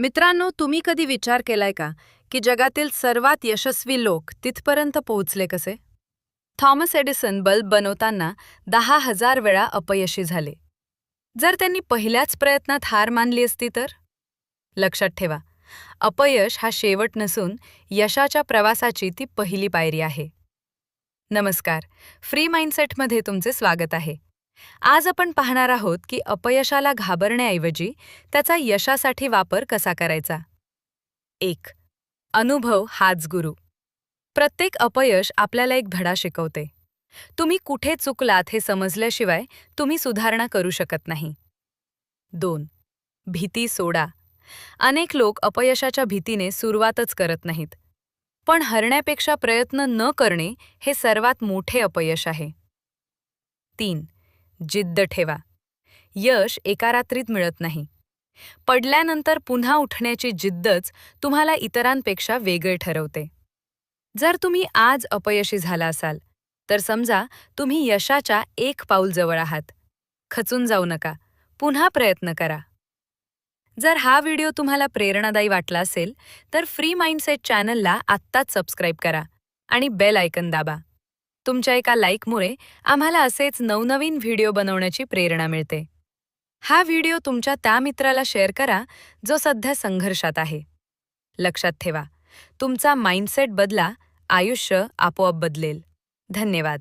मित्रांनो तुम्ही कधी विचार केलाय का की जगातील सर्वात यशस्वी लोक तिथपर्यंत पोहोचले कसे? थॉमस एडिसन बल्ब बनवताना दहा हजार वेळा अपयशी झाले. जर त्यांनी पहिल्याच प्रयत्नात हार मानली असती तर? लक्षात ठेवा अपयश हा शेवट नसून यशाच्या प्रवासाची ती पहिली पायरी आहे. नमस्कार फ्री माइंडसेटमध्ये तुमचे स्वागत आहे. आज आपण पाहणार आहोत की अपयशाला घाबरण्याऐवजी त्याचा यशासाठी वापर कसा करायचा. एक अनुभव हाच गुरु. प्रत्येक अपयश आपल्याला एक धडा शिकवते. तुम्ही कुठे चुकलात हे समजल्याशिवाय तुम्ही सुधारणा करू शकत नाही. दोन भीती सोडा. अनेक लोक अपयशाच्या भीतीने सुरुवातच करत नाहीत. पण हरण्यापेक्षा प्रयत्न न करणे हे सर्वात मोठे अपयश आहे. तीन जिद्द ठेवा. यश एका रात्रीत मिळत नाही. पडल्यानंतर पुन्हा उठण्याची जिद्दच तुम्हाला इतरांपेक्षा वेगळे ठरवते. जर तुम्ही आज अपयशी झाला असाल तर समजा तुम्ही यशाच्या एक पाऊल जवळ आहात. खचून जाऊ नका. पुन्हा प्रयत्न करा. जर हा व्हिडिओ तुम्हाला प्रेरणादायी वाटला असेल तर फ्री माइंडसेट चॅनलला आत्ताच सबस्क्राईब करा आणि बेल आयकन दाबा. तुमच्या एका लाईकमुळे आम्हाला असेच नवनवीन व्हिडिओ बनवण्याची प्रेरणा मिळते. हा व्हिडिओ तुमच्या त्या मित्राला शेअर करा जो सध्या संघर्षात आहे. लक्षात ठेवा तुमचा माइंडसेट बदला आयुष्य आपोआप बदलेल. धन्यवाद.